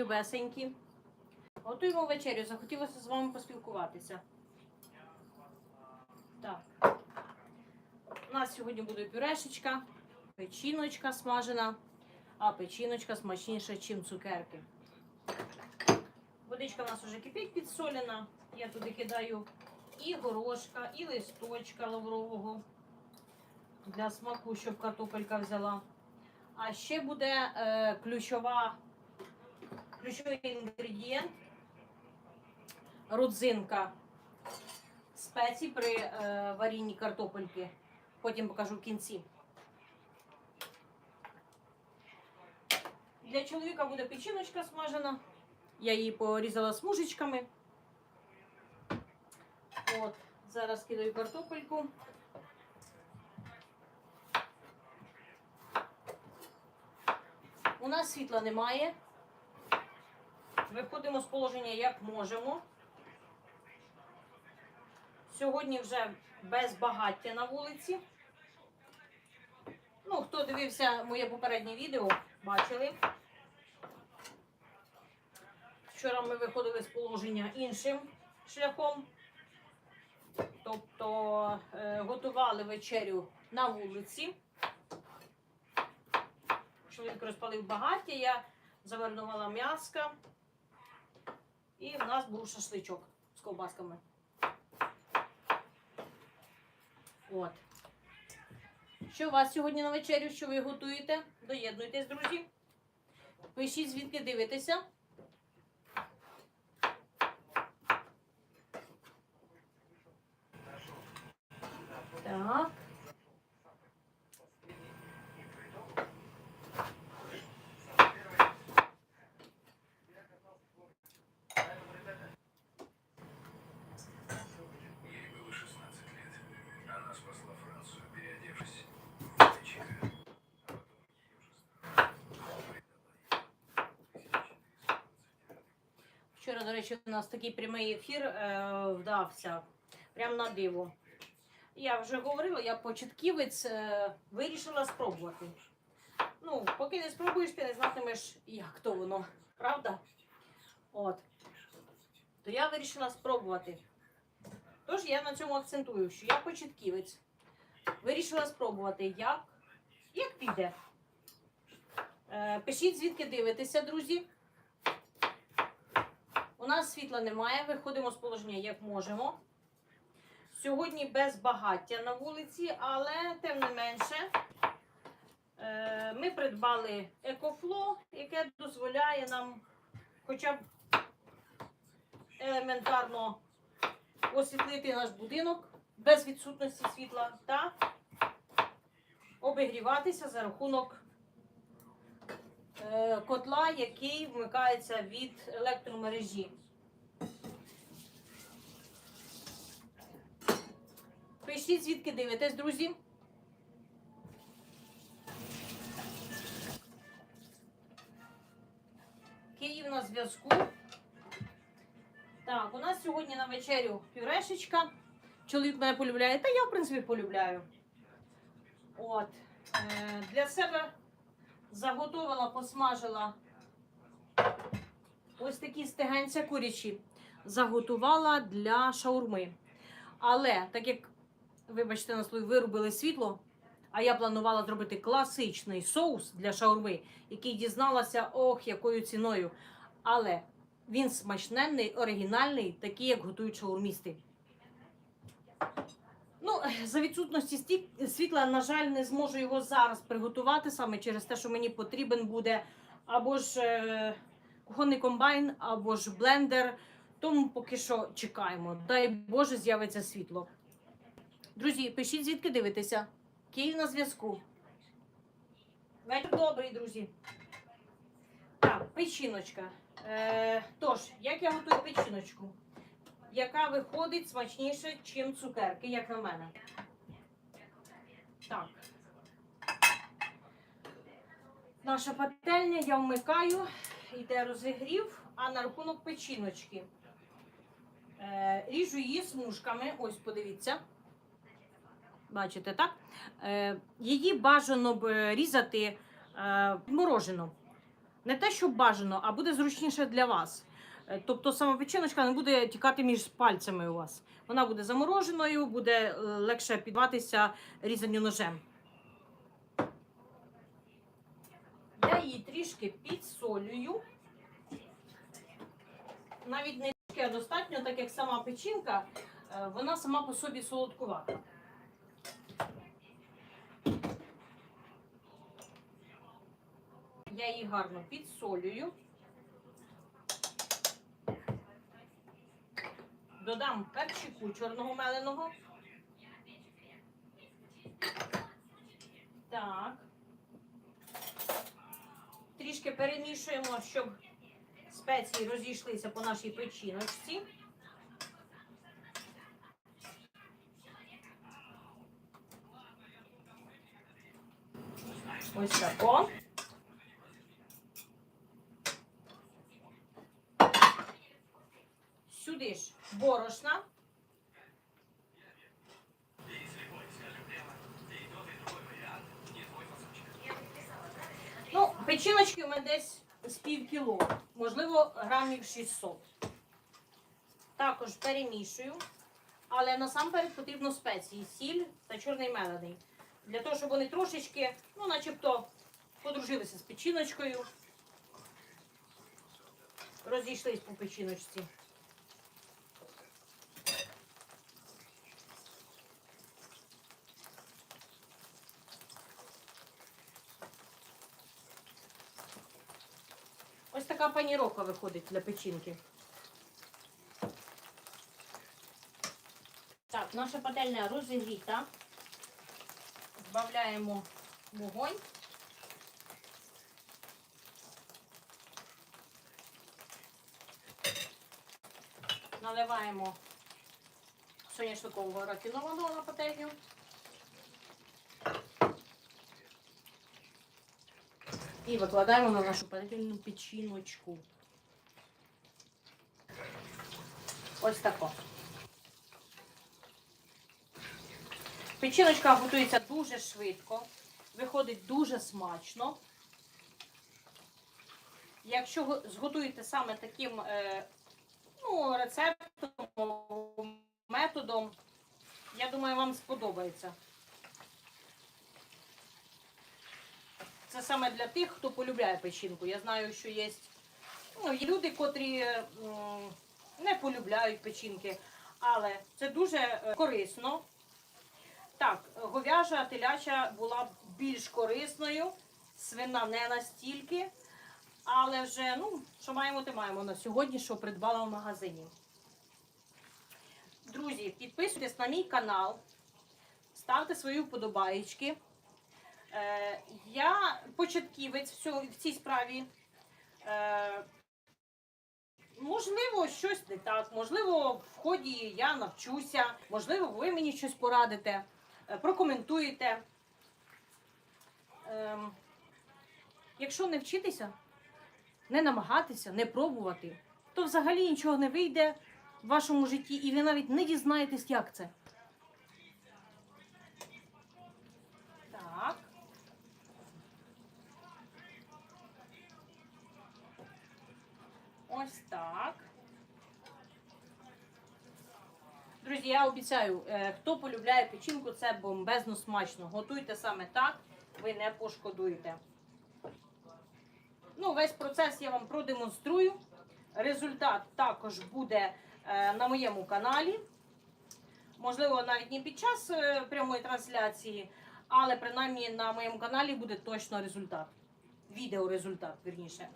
любесенькі. Готуємо вечерю. Захотілося з вами поспілкуватися. Так. У нас сьогодні буде пюрешечка, печіночка смажена, а печіночка смачніша, ніж цукерки. Водичка у нас вже кипить підсолена. Я туди кидаю і горошка, і листочка лаврового для смаку, щоб картопелька взяла. А ще буде е, ключова, ключовий інгредієнт родзинка спецій при е, варінні картопельки. Потім покажу в кінці. Для чоловіка буде печіночка смажена. Я її порізала смужечками. От, зараз кидаю картопельку. У нас світла немає. Виходимо з положення як можемо. Сьогодні вже без багаття на вулиці. Ну, хто дивився моє попереднє відео, бачили. Вчора ми виходили з положення іншим шляхом. Тобто е, готували вечерю на вулиці. Чоловік розпалив багаття, я завернувала м'яска. І в нас був шашличок з ковбасками. От. Що у вас сьогодні на вечерю? Що ви готуєте? Доєднуйтесь, друзі. Пишіть, звідки дивитеся. Так. Речі, у нас такий прямий ефір е, вдався. Прям на диво. Я вже говорила, я початківець е, вирішила спробувати. Ну, поки не спробуєш, ти не знатимеш, як то воно, правда? От. То я вирішила спробувати. Тож я на цьому акцентую, що я початківець. Вирішила спробувати, як, як піде. Е, пишіть, звідки дивитеся, друзі. Нас світла немає, виходимо з положення як можемо. Сьогодні без багаття на вулиці, але тим не менше е, ми придбали екофло, яке дозволяє нам хоча б елементарно освітлити наш будинок без відсутності світла та обігріватися за рахунок котла, який вмикається від електромережі. Пишіть, звідки дивитесь, друзі. Київ на зв'язку. Так, у нас сьогодні на вечерю пюрешечка. Чоловік мене полюбляє, та я, в принципі, полюбляю. От. Е, для себе заготовила, посмажила ось такі стегенця курячі. Заготувала для шаурми. Але так як, вибачте, на слові, вирубили світло, а я планувала зробити класичний соус для шаурми, який дізналася, ох, якою ціною. Але він смачненний, оригінальний, такий, як готують шаурмісти. Ну, за відсутності світла, на жаль, не зможу його зараз приготувати саме через те, що мені потрібен буде або ж е, кухонний комбайн, або ж блендер. Тому поки що чекаємо. Дай Боже, з'явиться світло. Друзі, пишіть, звідки дивитеся. Київ на зв'язку. Вечір добрий, друзі. Так, печіночка. Е, тож, як я готую печіночку? Яка виходить смачніше, ніж цукерки, як на мене. Так. Наша пательня я вмикаю, йде розігрів, а на рахунок печіночки. Е, ріжу її смужками. Ось, подивіться. Бачите, так? Е, її бажано б різати е, морожено. Не те, що бажано, а буде зручніше для вас. Е, Тобто сама печіночка не буде тікати між пальцями у вас. Вона буде замороженою, буде е, легше підватися різанню ножем. Я її трішки підсолюю. Навіть не трішки, а достатньо, так як сама печінка, е, вона сама по собі солодкувата. Я її гарно підсолюю. Додам перчику чорного меленого. Так. Трішки перемішуємо, щоб спеції розійшлися по нашій печіночці. Ось тако. Сюди ж борошна. Ну, печіночки у мене десь з пів кіло, можливо, грамів 600. Також перемішую, але насамперед потрібно спеції, сіль та чорний мелений. Для того, щоб вони трошечки, ну, начебто, подружилися з печіночкою, розійшлись по печіночці. Ось така паніровка виходить для печінки. Так, наша пательня розігріта. Збавляємо вогонь. Наливаємо соняшникового рафінованого на пательню. І викладаємо на нашу пательну печіночку. Ось тако. Печіночка готується дуже швидко, виходить дуже смачно. Якщо зготуєте саме таким е, ну, рецептом, методом, я думаю, вам сподобається. Це саме для тих, хто полюбляє печінку. Я знаю, що є, ну, люди, котрі не полюбляють печінки, але це дуже е, корисно. Так, говяжа теляча була більш корисною, свина не настільки. Але вже, ну, що маємо, те маємо на сьогодні, що придбала в магазині. Друзі, підписуйтесь на мій канал, ставте свої вподобаєчки. Е, я початківець в, цій справі. Е, можливо, щось не так, можливо, в ході я навчуся, можливо, ви мені щось порадите, е, прокоментуєте. Ем, якщо не вчитися, не намагатися, не пробувати, то взагалі нічого не вийде в вашому житті, і ви навіть не дізнаєтесь, як це. Так. Ось так. Друзі, я обіцяю, е, хто полюбляє печінку, це бомбезно смачно. Готуйте саме так, ви не пошкодуєте. Ну, весь процес я вам продемонструю. Результат також буде е, на моєму каналі. Можливо, навіть не під час е, прямої трансляції, але принаймні на моєму каналі буде точно результат. Відеорезультат, вірніше.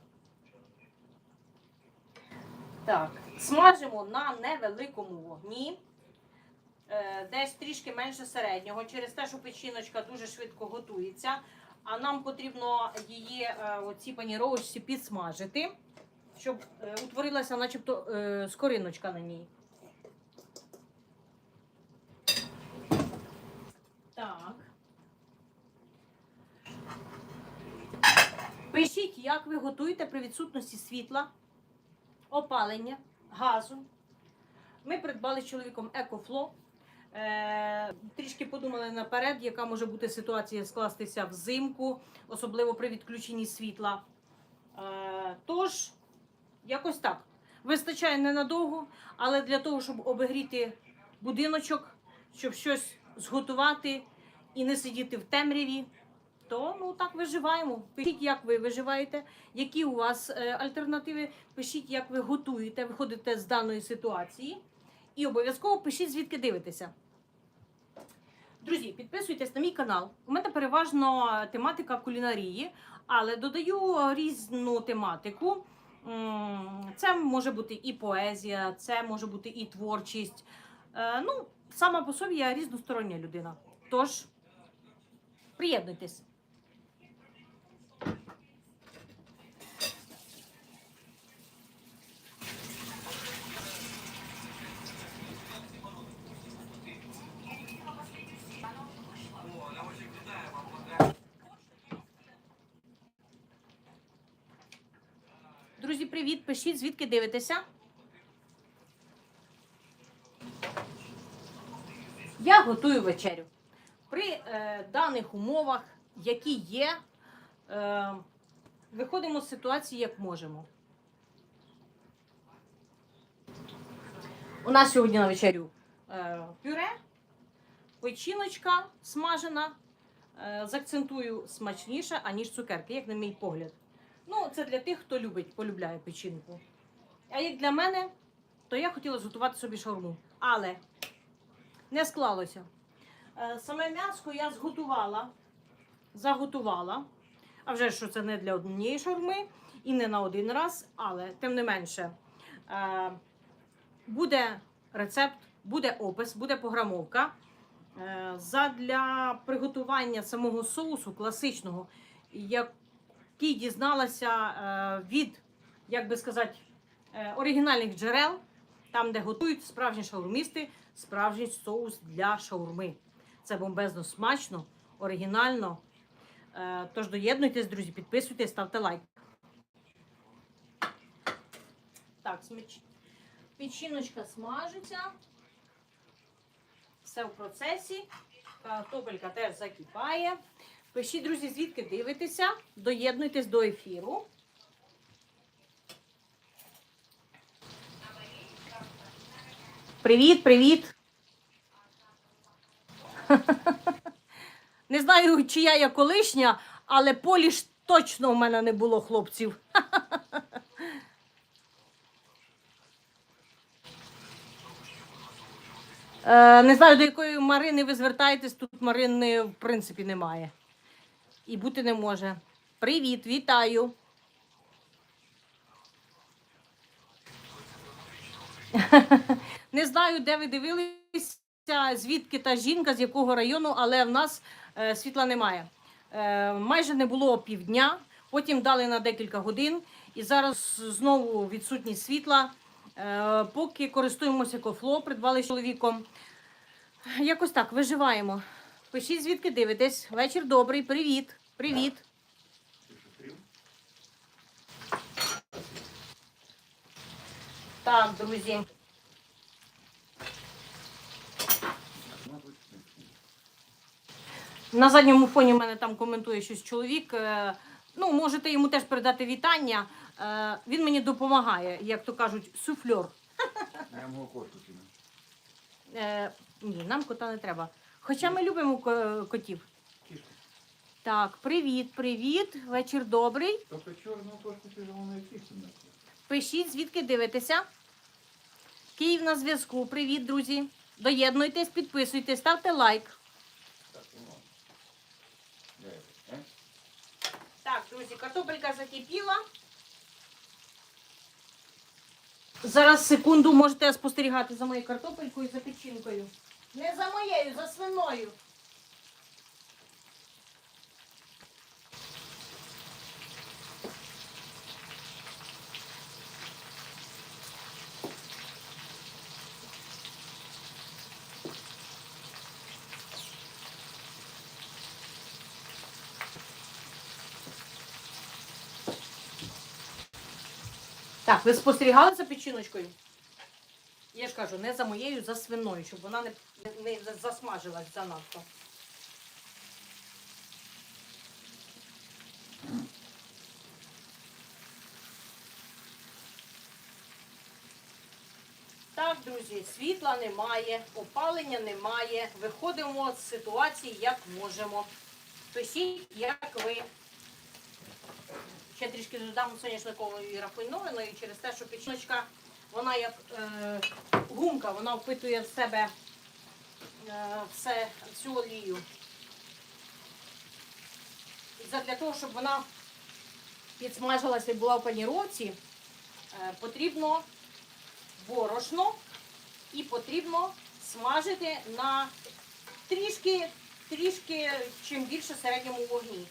Так, смажимо на невеликому вогні. Е, Десь трішки менше середнього, через те, що печіночка дуже швидко готується. А нам потрібно її е, оці паніровочці підсмажити, щоб е, утворилася начебто скориночка на ній. Так. Пишіть, як ви готуєте при відсутності світла, опалення, газу. Ми придбали з чоловіком Екофло. Е, трішки подумали наперед, яка може бути ситуація скластися взимку, особливо при відключенні світла. Е, тож, якось так. Вистачає ненадовго, але для того, щоб обігріти будиночок, щоб щось зготувати і не сидіти в темряві, то ну так виживаємо. Пишіть, як ви виживаєте, які у вас е, альтернативи. Пишіть, як ви готуєте, виходите з даної ситуації. І обов'язково пишіть, звідки дивитеся. Друзі, підписуйтесь на мій канал. У мене переважно тематика кулінарії, але додаю різну тематику. Це може бути і поезія, це може бути і творчість. Е, Ну, сама по собі я різностороння людина. Тож, приєднуйтесь. Друзі, привіт! Пишіть, звідки дивитеся. Я готую вечерю. При е, даних умовах, які є, е, виходимо з ситуації як можемо. У нас сьогодні на вечерю е, пюре, печіночка смажена. Е, закцентую смачніше, аніж цукерки, як на мій погляд. Ну, це для тих, хто любить, полюбляє печінку. А як для мене, то я хотіла зготувати собі шаурму. Але не склалося. Е, Саме м'ясо я зготувала, заготувала. А вже що це не для однієї шаурми і не на один раз, але тим не менше. е, Буде рецепт, буде опис, буде пограмовка. Е, Задля приготування самого соусу класичного, який дізналася е, від, як би сказати, е, оригінальних джерел, там, де готують справжні шаурмісти, справжній соус для шаурми. Це бомбезно смачно, оригінально. Е, Тож доєднуйтесь, друзі, підписуйтесь, ставте лайк. Так, печіночка смажиться. Все в процесі. Картопелька теж закипає. Пишіть, друзі, звідки дивитеся. Доєднуйтесь до ефіру. Привіт, привіт. Не знаю, чия я колишня, але полі ж точно у мене не було хлопців. Е, Не знаю, до якої Марини ви звертаєтесь, тут Марини в принципі немає. І бути не може. Привіт, вітаю. Не знаю, де ви дивилися, звідки та жінка, з якого району, але в нас е, світла немає. Е, майже не було півдня, потім дали на декілька годин, і зараз знову відсутність світла. Е, поки користуємося кофло, придбали з чоловіком. Якось так, виживаємо. Пишіть, звідки дивитесь. Вечір добрий, привіт. Привіт. Так, друзі. На задньому фоні в мене там коментує щось чоловік. Е, Ну, можете йому теж передати вітання. Е, Він мені допомагає, як то кажуть, суфльор. Е, Ні, нам кота не треба. Хоча ми любимо ко- котів. Кішку. Так, привіт, привіт. Вечір добрий. Тобто чорну кошку ти головне кішку Пишіть, звідки дивитеся. Київ на зв'язку. Привіт, друзі. Доєднуйтесь, підписуйтесь, ставте лайк. Так, ну. Де? Е? Так, друзі, картопелька закипіла. Зараз секунду можете спостерігати за моєю картопелькою і за печінкою. Не за моєю, за свиною. Так, ви спостерігали за печіночкою? Я ж кажу, не за моєю, за свиною, щоб вона не, не засмажилась занадто. Так, друзі, світла немає, опалення немає. Виходимо з ситуації, як можемо. Тосіть, як ви. Ще трішки додам соняшникової рафінованої через те, що пічночка, вона як е, гумка, вона впитує в себе все, всю олію. Для того, щоб вона підсмажилася і була в паніровці, е, потрібно борошно і потрібно смажити на трішки, трішки чим більше середньому вогні.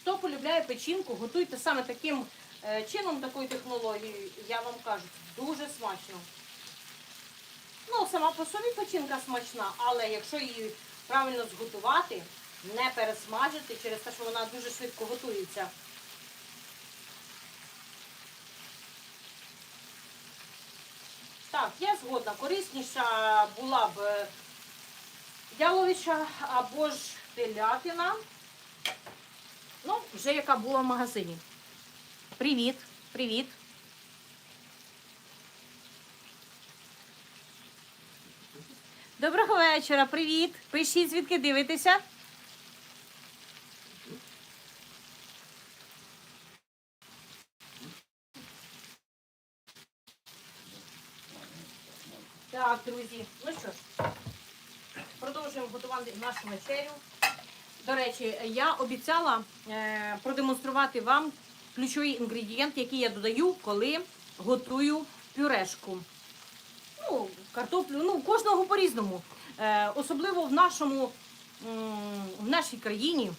Хто полюбляє печінку, готуйте саме таким е, чином, такою технологією, я вам кажу, дуже смачно. Ну, сама по собі печінка смачна, але якщо її правильно зготувати, не пересмажити через те, що вона дуже швидко готується. Так, я згодна. Корисніша була б е, яловича або ж телятина. Ну, вже яка була в магазині. Привіт, привіт. Доброго вечора, привіт. Пишіть, звідки дивитеся. Так, друзі, ну що ж, продовжуємо готувати нашу вечерю. До речі, я обіцяла е, продемонструвати вам ключовий інгредієнт, який я додаю, коли готую пюрешку. Ну, картоплю, ну, кожного по-різному. Е, особливо в нашому, в нашій країні,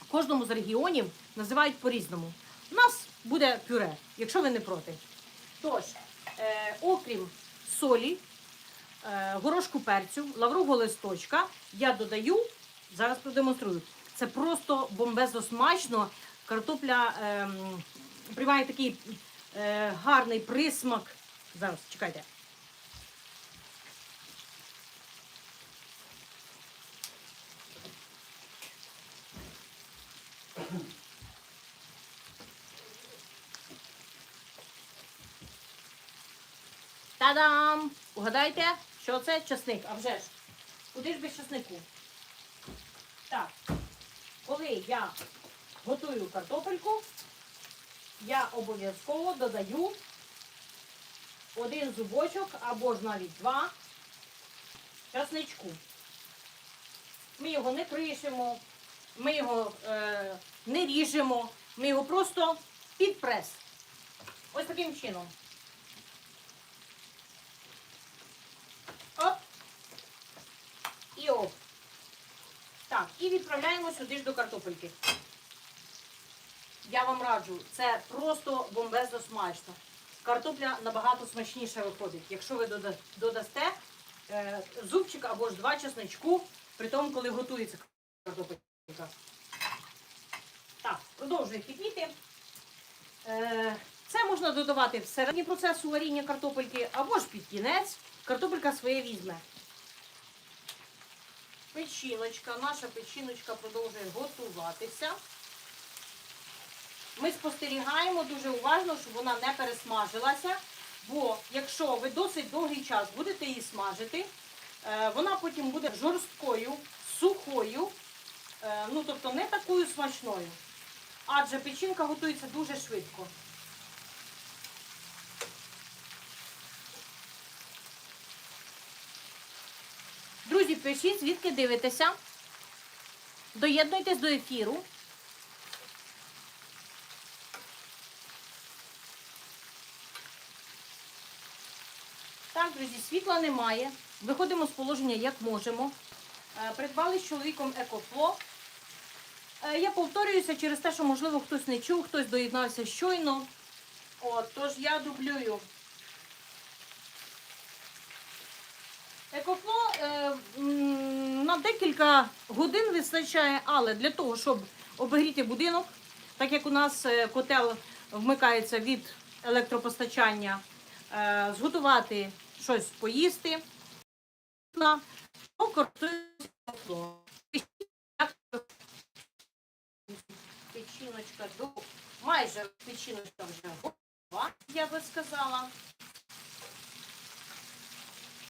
в кожному з регіонів називають по-різному. У нас буде пюре, якщо ви не проти. Тож, е, окрім солі, е, горошку перцю, лаврового листочка, я додаю, зараз продемонструю. Це просто бомбезно смачно. Картопля ем, приймає такий е, гарний присмак. Зараз, чекайте. Та-дам! Угадайте, що це часник? А вже ж. Куди ж без часнику? Так, коли я готую картопельку, я обов'язково додаю один зубочок або ж навіть два часничку. Ми його не кришимо, ми його е, не ріжемо, ми його просто під прес. Ось таким чином. Оп. І оп. Так, і відправляємо сюди ж до картопельки. Я вам раджу, це просто бомбезно смачно. Картопля набагато смачніше виходить, якщо ви додасте е, зубчик або ж два чесничку, при тому, коли готується картопелька. Так, продовжує кипіти. Е, це можна додавати в середній процесу варіння картопельки або ж під кінець. Картопелька своє візьме. Печіночка, наша печіночка продовжує готуватися. Ми спостерігаємо дуже уважно, щоб вона не пересмажилася. Бо якщо ви досить довгий час будете її смажити, е, вона потім буде жорсткою, сухою, е, ну тобто не такою смачною. Адже печінка готується дуже швидко. Друзі, пишіть, звідки дивитеся. Доєднуйтесь до ефіру. Друзі, світла немає. Виходимо з положення як можемо. Е, Придбали з чоловіком екофло. Е, Я повторююся через те, що, можливо, хтось не чув, хтось доєднався щойно. От, тож я дублюю. Екофло е, на декілька годин вистачає, але для того, щоб обігріти будинок, так як у нас е, котел вмикається від електропостачання, е, зготувати щось поїсти, Екофло. Печіночка до майже печіночка вже я би сказала.